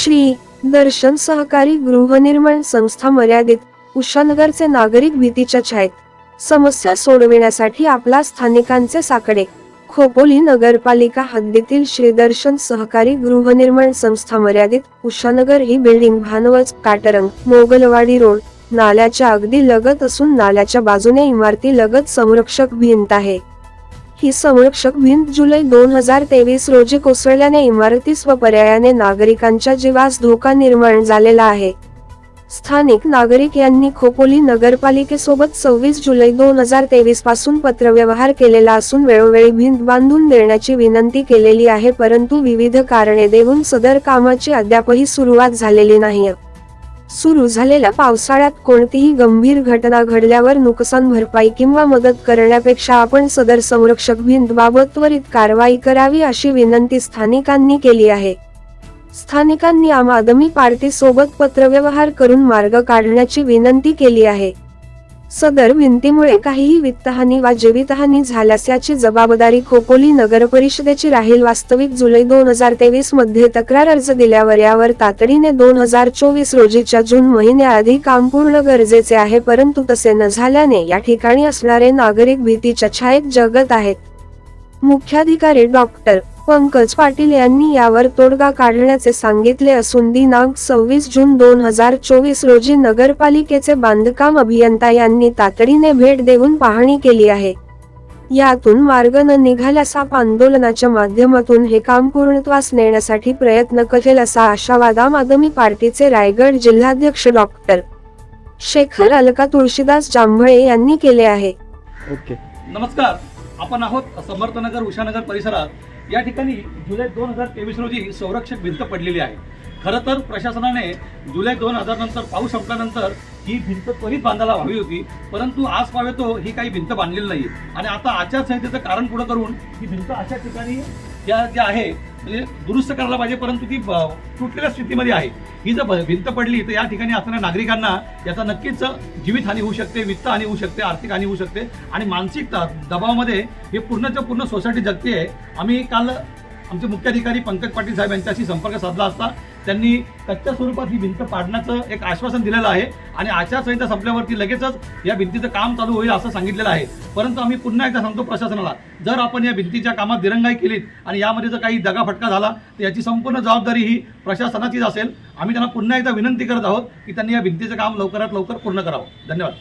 श्री दर्शन सहकारी गृहनिर्माण संस्था मर्यादित उषानगरचे नागरिक भीतीच्या छायेत. समस्या सोडविण्यासाठी आपला स्थानिकांचे साकडे. खोपोली नगरपालिका हद्दीतील श्रीदर्शन सहकारी गृहनिर्माण संस्था मर्यादित उषानगर ही बिल्डिंग भानवज काटरंग मोगलवाडी रोड नाल्याच्या अगदी लगत असून नाल्याच्या बाजूने इमारती लगत संरक्षक भिंत आहे. ही संरक्षक भिंत जुलै दोन हजार तेवीस रोजी कोसळल्याने इमारतीस व पर्यायाने नागरिकांच्या जीवास धोका निर्माण झालेला आहे. स्थानिक नागरिक यांनी खोपोली नगरपालिकेसोबत सव्वीस जुलै दोन हजार तेवीसपासून पत्रव्यवहार केलेला असून वेळोवेळी भिंत बांधून देण्याची विनंती केलेली आहे परंतु विविध कारणे देऊन सदर कामाची अद्यापही सुरुवात झालेली नाही सुरू झालेल्या पावसाळ्यात कोणतीही गंभीर घटना घडल्यावर नुकसान भरपाई किंवा मदत करण्यापेक्षा आपण सदर संरक्षक भिंत बाबत त्वरित कारवाई करावी अशी विनंती स्थानिकांनी केली आहे. स्थानिकांनी आम आदमी पार्टी सोबत पत्रव्यवहार करून मार्ग काढण्याची विनंती केली आहे. सदर भिंतीमुळे काहीही वित्तहानी वा जीवितहानी झाल्यास याची जबाबदारी खोपोली नगर परिषदेची राहील. वास्तविक जुलै दोन हजार तेवीसमध्ये तक्रार अर्ज दिल्यावर यावर तातडीने दोन हजार चोवीस रोजीच्या जून महिन्याआधी काम पूर्ण गरजेचे आहे परंतु तसे न झाल्याने या ठिकाणी असणारे नागरिक भीतीच्या छायेत जगत आहेत. मुख्याधिकारी डॉक्टर पंकज पाटील यांनी यावर तोडगा काढण्याचे सांगितले असून दिनांक सव्वीस जून दोन हजार चोवीस रोजी नगरपालिकेचे बांधकाम अभियंता यांनी तातडीने भेट देऊन पाहणी केली आहे. यातून मार्ग न निघाल्यास आंदोलनाच्या माध्यमातून हे काम पूर्णत्वास नेण्यासाठी प्रयत्न करेल असा आशावाद आम आदमी पार्टीचे रायगड जिल्हाध्यक्ष डॉक्टर शेखर अलका तुळशीदास जांभळे यांनी केले आहे. ओके. नमस्कार. आपण आहोत समर्थनगर उषानगर परिसरात. या ठिकाणी जुलै दोन हजार तेवीस रोजी संरक्षक भिंत पडलेली आहे. खरं तर प्रशासनाने जुलै दोन हजार नंतर पाऊस संपल्यानंतर ही भिंत त्वरित बांधायला हवी होती. परंतु आज पावेतो ही काही भिंत बांधलेली नाही आणि आता आचारसंहितेचं कारण पुढं करून ही भिंत अशा ठिकाणी ज्या ज्या आहे म्हणजे दुरुस्त करायला पाहिजे परंतु ती ब- तुटलेल्या स्थितीमध्ये आहे. ही जर भ- भिंत पडली तर या ठिकाणी असणाऱ्या नागरिकांना याचा नक्कीच जीवितहानी होऊ शकते वित्तहानी होऊ शकते आर्थिक हानी होऊ शकते आणि मानसिक दबावामध्ये हे पूर्णच्या पूर्ण सोसायटी जगते आहे आम्ही काल आमचे मुख्याधिकारी पंकज पाटील साहेब यांच्याशी संपर्क साधला असता. त्यांनी कच्च्या स्वरूपात ही भिंत पाडण्याचं एक आश्वासन दिलेलं आहे. आणि आचारसंहिता संपल्यावरती लगेचच या भिंतीचं काम चालू होईल असं सांगितलेलं आहे. परंतु आम्ही पुन्हा एकदा सांगतो प्रशासनाला जर आपण या भिंतीच्या कामात दिरंगाई केलीत आणि यामध्ये जर काही दगाफटका झाला तर याची संपूर्ण जबाबदारी ही प्रशासनाचीच असेल. आम्ही त्यांना पुन्हा एकदा विनंती करत आहोत की त्यांनी या भिंतीचं काम लवकरात लवकर पूर्ण करावं. धन्यवाद.